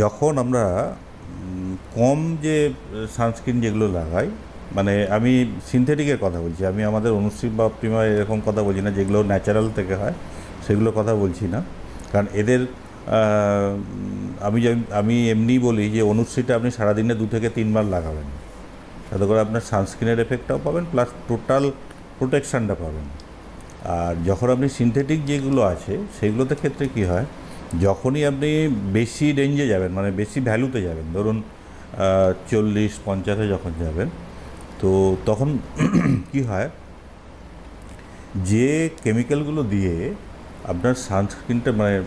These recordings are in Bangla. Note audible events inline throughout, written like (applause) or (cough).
যখন আমরা কম যে সানস্ক্রিন যেগুলো লাগাই মানে আমি সিনথেটিকের কথা বলছি, আমি আমাদের অনুশ্রী বা প্রিমা এরকম কথা বলছি না, যেগুলো ন্যাচারাল থেকে হয়, সেগুলো কথা বলছি না। কারণ এদের আমি আমি এমনি বলি যে অনুশ্রীটা আপনি সারাদিনে দু থেকে তিনবার লাগাবেন। তাতে করে আপনার সানস্ক্রিনের এফেক্টটাও পাবেন প্লাস টোটাল প্রোটেকশানটা পাবেন। আর যখন আপনি সিনথেটিক যেগুলো আছে, সেগুলোতে ক্ষেত্রে কি হয় যখনই আপনি বেশি রেঞ্জে যাবেন মানে বেশি ভ্যালুতে যাবেন ধরুন চল্লিশ পঞ্চাশে যখন যাবেন তো তখন (clears throat) কি হয়? যে কেমিক্যালগুলো দিয়ে আপনার সানস্ক্রিনটা মানে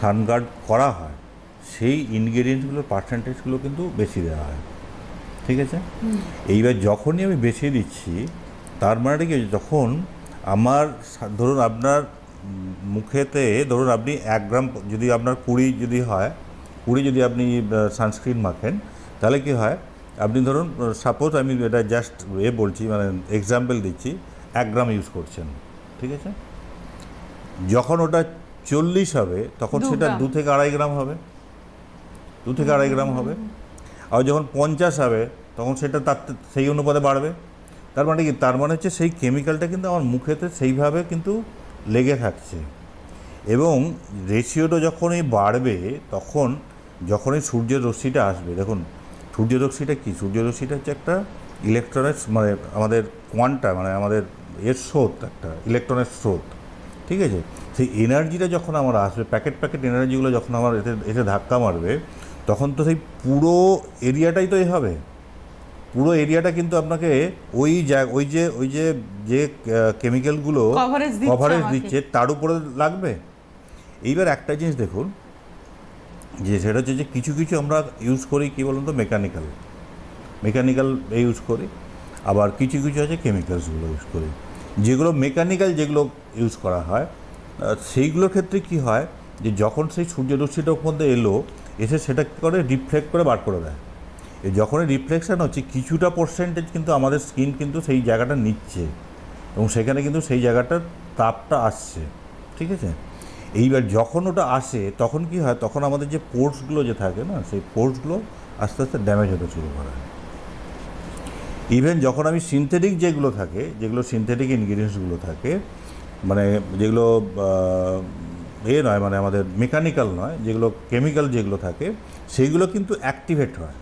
সানগার্ড করা হয় সেই ইনগ্রেডিয়েন্টসগুলোর পার্সেন্টেজগুলো কিন্তু বেশি দেওয়া হয়। ঠিক আছে? এইবার যখনই আমি বেছে দিচ্ছি তার মানে কি যখন আমার ধরুন আপনার মুখেতে ধরুন আপনি এক গ্রাম যদি আপনার কুড়ি যদি হয় কুড়ি যদি আপনি সানস্ক্রিন মাখেন তাহলে কি হয়? আপনি ধরুন সাপোজ আমি এটা জাস্ট এ বলছি মানে এক্সাম্পল দিচ্ছি এক গ্রাম ইউজ করছেন ঠিক আছে? যখন ওটা চল্লিশ হবে তখন সেটা দু থেকে আড়াই গ্রাম হবে। দু থেকে আড়াই গ্রাম হবে। আর যখন পঞ্চাশ হবে তখন সেটা তার সেই অনুপাতে বাড়বে। তার মানে কি? তার মানে হচ্ছে সেই কেমিক্যালটা কিন্তু আমার মুখেতে সেইভাবে কিন্তু লেগে থাকছে। এবং রেশিওটা যখনই বাড়বে, তখন যখনই সূর্যের রশ্মিটা আসবে, দেখুন সূর্যের রশ্মিটা কি? সূর্যের রশ্মিটা হচ্ছে একটা ইলেকট্রনের মানে আমাদের কোয়ান্টা মানে আমাদের এর স্রোত, একটা ইলেকট্রনের স্রোত, ঠিক আছে? সেই এনার্জিটা যখন আমার আসবে প্যাকেট প্যাকেট এনার্জিগুলো যখন আমার এতে এসে ধাক্কা মারবে, তখন তো সেই পুরো এরিয়াটাই তো এ হবে। পুরো এরিয়াটা কিন্তু আপনাকে ওই ওই যে ওই যে যে কেমিক্যালগুলো কভারেজ দিচ্ছে তার উপরে লাগবে? এইবার একটা জিনিস দেখুন যে সেটা হচ্ছে যে কিছু কিছু আমরা ইউজ করি কী বলুন তো? মেকানিক্যাল মেকানিক্যাল ইউজ করি আবার কিছু কিছু আছে কেমিক্যালসগুলো ইউজ করি। যেগুলো মেকানিক্যাল যেগুলো ইউজ করা হয় সেইগুলোর ক্ষেত্রে কি হয় যে যখন সেই সূর্যরশ্মিটা মধ্যে এলো এসে সেটা কী করে রিফ্লেক্ট করে বার করে দেয়। যখনই রিফ্লেকশন হচ্ছে, কিছুটা পার্সেন্টেজ কিন্তু আমাদের স্কিন কিন্তু সেই জায়গাটা নিচ্ছে এবং সেখানে কিন্তু সেই জায়গাটার তাপটা আসছে, ঠিক আছে? এইবার যখন ওটা আসে, তখন কি হয়? তখন আমাদের যে পোর্টসগুলো যে থাকে না, সেই পোর্টসগুলো আস্তে আস্তে ড্যামেজ হতে শুরু করে। ইভেন যখন আমি সিনথেটিক যেগুলো থাকে, যেগুলো সিনথেটিক ইনগ্রিডিয়েন্টসগুলো থাকে মানে যেগুলো এ নয় মানে আমাদের মেকানিক্যাল নয়, যেগুলো কেমিক্যাল যেগুলো থাকে, সেইগুলো কিন্তু অ্যাক্টিভেট হয়।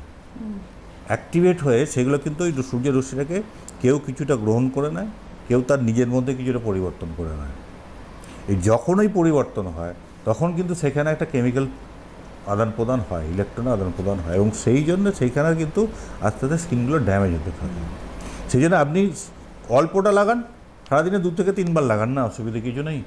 অ্যাক্টিভেট হয়ে সেগুলো কিন্তু ওই সূর্যের রশ্মিটাকে কেউ কিছুটা গ্রহণ করে নেয়, কেউ তার নিজের মধ্যে কিছুটা পরিবর্তন করে নেয়। এই যখনই পরিবর্তন হয়, তখন কিন্তু সেখানে একটা কেমিক্যাল আদান প্রদান হয় ইলেকট্রন আদান প্রদান হয় এবং সেই জন্য সেইখানে কিন্তু আস্তে আস্তে স্কিনগুলো ড্যামেজ হতে থাকে। সেই জন্য আপনি অল্পটা লাগান, সারাদিনে দু থেকে তিনবার লাগান, না, অসুবিধা কিছু নেই।